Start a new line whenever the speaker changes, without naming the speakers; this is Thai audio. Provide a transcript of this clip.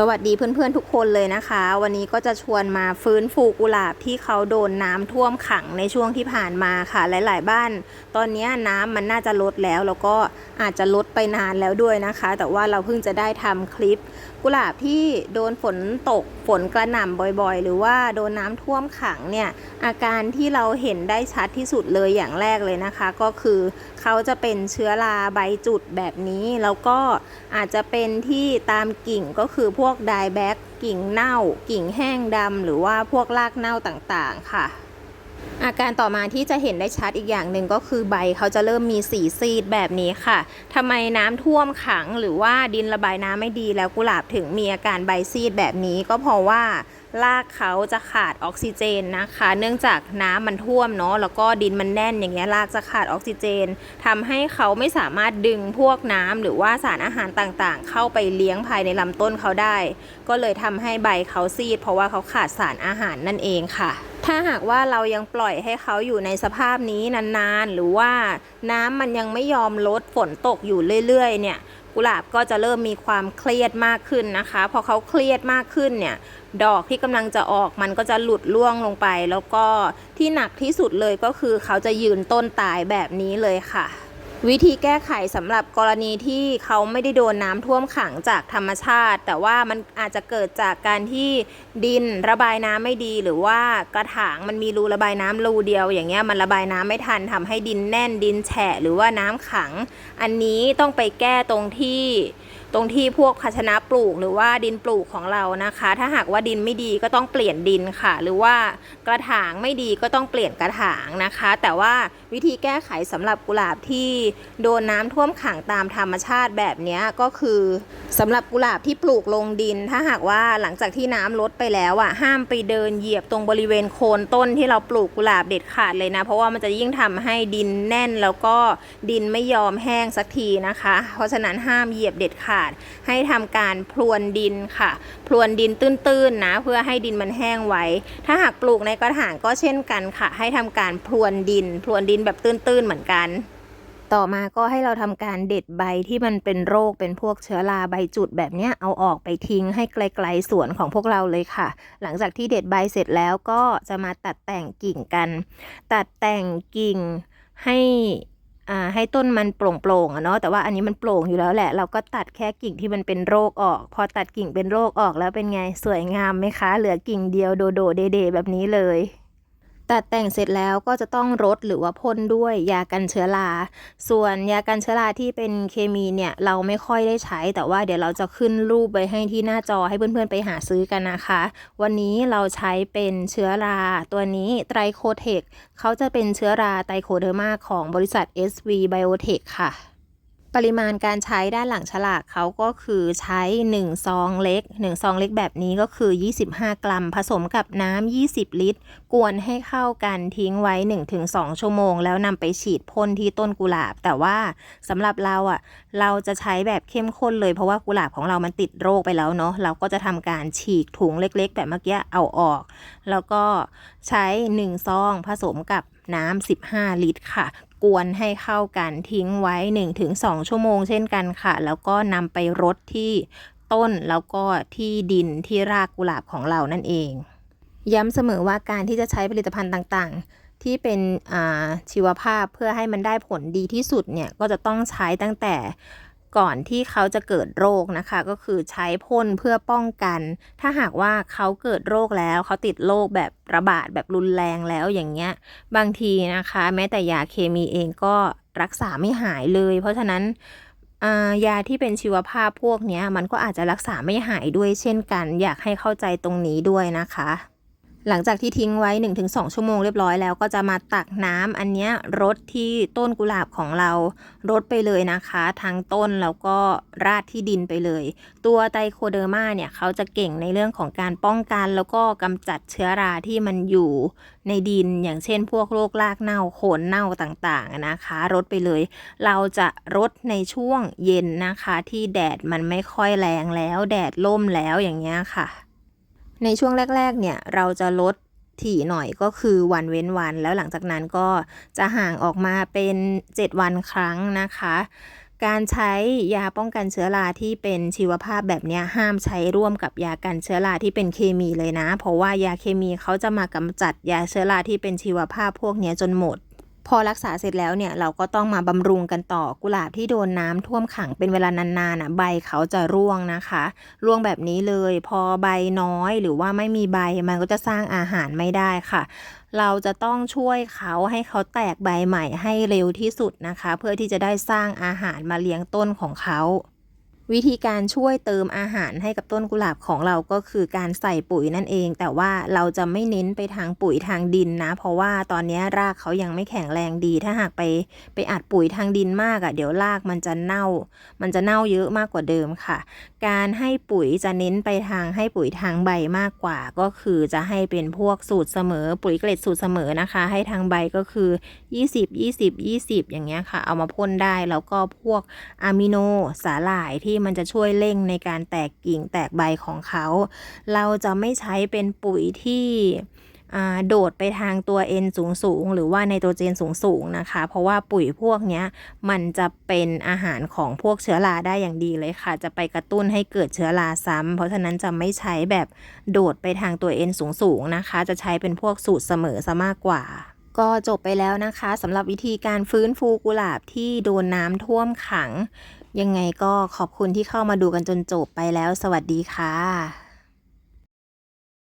สวัสดีเพื่อนๆทุกคนเลยนะคะ วันนี้ก็จะชวนมาฟื้นฟูกุหลาบที่เขาโดนน้ำท่วมขังในช่วงที่ผ่านมาค่ะ หลาย ๆ บ้าน ตอนนี้น้ำมันน่าจะลดแล้ว แล้วก็อาจจะลดไปนานแล้วด้วยนะคะ แต่ว่าเราเพิ่งจะได้ทำคลิป กุหลาบที่โดนฝนตกฝนกระหน่ำบ่อยๆ หรือว่าโดนน้ำท่วมขังเนี่ยอาการที่เราเห็นได้ชัดที่สุดเลยอย่างแรกเลยนะคะ ก็คือเขาจะเป็นเชื้อราใบจุดแบบนี้ แล้วก็อาจจะเป็นที่ตามกิ่งก็คือพวกไดแบ็กกิ่งเน่า กิ่งแห้งดำ หรือว่าพวกรากเน่าต่างๆค่ะ อาการต่อมาที่จะเห็นได้ชัดอีกอย่างหนึ่งก็คือใบเขาจะเริ่มมีสีซีดแบบนี้ค่ะทำไมน้ำท่วมขังหรือว่าดินระบายน้ำไม่ดีแล้วกุหลาบถึงมีอาการใบซีดแบบนี้ก็เพราะว่ารากเขาจะขาดออกซิเจนนะคะ เนื่องจากน้ำมันท่วมเนาะแล้วก็ดินมันแน่นอย่างเงี้ยรากจะขาดออกซิเจนทำให้เขาไม่สามารถดึงพวกน้ำหรือว่าสารอาหารต่างๆ เข้าไปเลี้ยงภายในลำต้นเขาได้ ก็เลยทำให้ใบเขาซีด เพราะว่าเขาขาดสารอาหารนั่นเองค่ะ ถ้าหากว่าเรายังปล่อยให้เขาอยู่ในสภาพนี้นานๆ หรือว่าน้ำมันยังไม่ยอมลดฝนตกอยู่เรื่อยๆ เนี่ย กุหลาบก็จะเริ่มมีความเครียดมากขึ้นนะคะ พอเขาเครียดมากขึ้นเนี่ย ดอกที่กำลังจะออกมันก็จะหลุดล่วงลงไป แล้วก็ที่หนักที่สุดเลยก็คือเขาจะยืนต้นตายแบบนี้เลยค่ะ วิธีแก้ไขสำหรับกรณีที่เขาไม่ได้โดนน้ำท่วมขังจากธรรมชาติ แต่ว่ามันอาจจะเกิดจากการที่ดินระบายน้ำไม่ดี หรือว่ากระถางมันมีรูระบายน้ำรูเดียว อย่างเงี้ยมันระบายน้ำไม่ทันทำให้ดินแน่นดินแฉะหรือว่าน้ำขัง อันนี้ต้องไปแก้ตรงที่ตรงที่พวกภาชนะปลูกหรือว่าดินปลูกของเรานะคะ ถ้าหากว่าดินไม่ดีก็ต้องเปลี่ยนดินค่ะ หรือว่ากระถางไม่ดีก็ต้องเปลี่ยนกระถางนะคะ แต่ว่าวิธีแก้ไขสำหรับกุหลาบที่โดนน้ำท่วมขังตามธรรมชาติแบบนี้ก็คือสำหรับกุหลาบที่ปลูกลงดิน ถ้าหากว่าหลังจากที่น้ำลดไปแล้วอะห้ามไปเดินเหยียบตรงบริเวณโคนต้นที่เราปลูกกุหลาบเด็ดขาดเลยนะ เพราะว่ามันจะยิ่งทำให้ดินแน่นแล้วก็ดินไม่ยอมแห้งสักทีนะคะ เพราะฉะนั้นห้ามเหยียบเด็ดขาด ให้ทำการพรวนดินค่ะ พรวนดินตื้นๆนะ เพื่อให้ดินมันแห้งไว้ ถ้าหากปลูกในกระถางก็เช่นกันค่ะ ให้ทำการพรวนดินพรวนดินแบบตื้นๆเหมือนกัน ต่อมาก็ให้เราทำการเด็ดใบที่มันเป็นโรคเป็นพวกเชื้อราใบจุดแบบเนี้ยเอาออกไปทิ้งให้ไกลๆสวนของพวกเราเลยค่ะ หลังจากที่เด็ดใบเสร็จแล้วก็จะมาตัดแต่งกิ่งกัน ตัดแต่งกิ่งให้อ่าให้ต้นมันโปร่งๆอะเนาะแต่ว่าอันนี้มันโปร่งอยู่แล้วแหละ เราก็ตัดแค่กิ่งที่มันเป็นโรคออก พอตัดกิ่งเป็นโรคออกแล้วเป็นไงสวยงามไหมคะ เหลือกิ่งเดียวโดโดเดเดแบบนี้เลย ตัดแต่งเสร็จแล้วก็จะต้องรดหรือว่าพ่นด้วยยากันเชื้อรา ส่วนยากันเชื้อราที่เป็นเคมีเนี่ยเราไม่ค่อยได้ใช้ แต่ว่าเดี๋ยวเราจะขึ้นรูปไว้ให้ที่หน้าจอให้เพื่อนๆไปหาซื้อกันนะคะ วันนี้เราใช้เป็นเชื้อราตัวนี้ไตรโคเทคเขาจะเป็นเชื้อราไตรโคเดอร์มาของบริษัท SV Biotech ค่ะ ปริมาณการใช้ด้านหลังฉลากเขาก็คือใช้ 1 ซองเล็ก 1 ซองเล็กแบบนี้ก็คือ 25 กรัม ผสมกับน้ำ 20 ลิตร กวนให้เข้ากันทิ้งไว้ 1-2 ชั่วโมง แล้วนำไปฉีดพ่นที่ต้นกุหลาบ แต่ว่าสำหรับเราอะ เราจะใช้แบบเข้มข้นเลย เพราะว่ากุหลาบของเรามันติดโรคไปแล้วเนาะ เราก็จะทำการฉีกถุงเล็ก ๆ แบบเมื่อกี้เอาออก แล้วก็ใช้ 1 ซองผสมกับ น้ำ15 ลิตรค่ะ กวนให้เข้ากันทิ้งไว้ 1-2 ชั่วโมงเช่นกันค่ะ แล้วก็นำไปรดที่ต้นแล้วก็ที่ดินที่รากกุหลาบของเรานั่นเอง ย้ำเสมอว่าการที่จะใช้ผลิตภัณฑ์ต่างๆ ที่เป็นชีวภาพเพื่อให้มันได้ผลดีที่สุดเนี่ยก็จะต้องใช้ตั้งแต่ ก่อนที่เขาจะเกิดโรคนะคะ ก็คือใช้พ่นเพื่อป้องกัน ถ้าหากว่าเขาเกิดโรคแล้ว เขาติดโรคแบบระบาดแบบรุนแรงแล้วอย่างเงี้ย บางทีนะคะ แม้แต่ยาเคมีเองก็รักษาไม่หายเลย เพราะฉะนั้นยาที่เป็นชีวภาพพวกนี้มันก็อาจจะรักษาไม่หายด้วยเช่นกัน อยากให้เข้าใจตรงนี้ด้วยนะคะ หลังจากที่ทิ้งไว้ 1-2 ชั่วโมงเรียบร้อยแล้วก็จะมาตักน้ำอันนี้รดที่ต้นกุหลาบของเรารดไปเลยนะคะ ทั้งต้นแล้วก็ราดที่ดินไปเลย ตัวไตโคเดอร์มาเนี่ยเขาจะเก่งในเรื่องของการป้องกัน แล้วก็กำจัดเชื้อราที่มันอยู่ในดินอย่างเช่น พวกโรครากเน่าโคนเน่าต่างๆนะคะรดไปเลย เราจะรดในช่วงเย็นนะคะ ที่แดดมันไม่ค่อยแรงแล้ว แดดล่มแล้วอย่างเงี้ยค่ะ ในช่วงแรก ๆ เนี่ย เราจะลดถี่หน่อยก็คือวันเว้นวัน แล้วหลังจากนั้นก็จะห่างออกมาเป็น 7 วันครั้งนะคะ การใช้ยาป้องกันเชื้อราที่เป็นชีวภาพแบบนี้ห้ามใช้ร่วมกับยากันเชื้อราที่เป็นเคมีเลยนะ เพราะว่ายาเคมีเขาจะมากำจัดยาเชื้อราที่เป็นชีวภาพพวกนี้จนหมด พอรักษาเสร็จแล้วเนี่ยเราก็ต้องมาบำรุงกันต่อกุหลาบที่โดนน้ำท่วมขังเป็นเวลานานๆน่ะใบเขาจะร่วงนะคะ ร่วงแบบนี้เลย พอใบน้อยหรือว่าไม่มีใบมันก็จะสร้างอาหารไม่ได้ค่ะ เราจะต้องช่วยเขาให้เขาแตกใบใหม่ให้เร็วที่สุดนะคะ เพื่อที่จะได้สร้างอาหารมาเลี้ยงต้นของเขา วิธีการช่วยเติมอาหารให้กับต้นกุหลาบของเราก็คือการใส่ปุ๋ยนั่นเอง แต่ว่าเราจะไม่เน้นไปทางปุ๋ยทางดินนะ เพราะว่าตอนนี้รากเขายังไม่แข็งแรงดี ถ้าหากไปไปอัดปุ๋ยทางดินมากอะ่ะเดี๋ยวรากมันจะเน่า มันจะเน่าเยอะมากกว่าเดิมค่ะ การให้ปุ๋ยจะเน้นไปทางให้ปุ๋ยทางใบมากกว่า ก็คือจะให้เป็นพวกสูตรเสมอ ปุ๋ยเกล็ดสูตรเสมอนะคะ ให้ทางใบก็คือ 20 20 20 อย่างเงี้ยค่ะ เอามาพ่นได้แล้วก็พวกอะมิโนสาหร่ายที่มันจะช่วยเร่งในการแตกกิ่งแตกใบของเขา เราจะไม่ใช้เป็นปุ๋ยที่โดดไปทางตัว N สูงสูงหรือว่าไนโตรเจนสูงสูงนะคะ เพราะว่าปุ๋ยพวกนี้มันจะเป็นอาหารของพวกเชื้อราได้อย่างดีเลยค่ะ จะไปกระตุ้นให้เกิดเชื้อราซ้ำเพราะฉะนั้นจะไม่ใช้แบบโดดไปทางตัว N สูงสูงนะคะ จะใช้เป็นพวกสูตรเสมอซะมากกว่าก็จบไปแล้วนะคะสำหรับวิธีการฟื้นฟูกุหลาบที่โดนน้ำท่วมขัง ยังไงก็ขอบคุณที่เข้ามาดูกันจนจบไปแล้ว สวัสดีค่ะ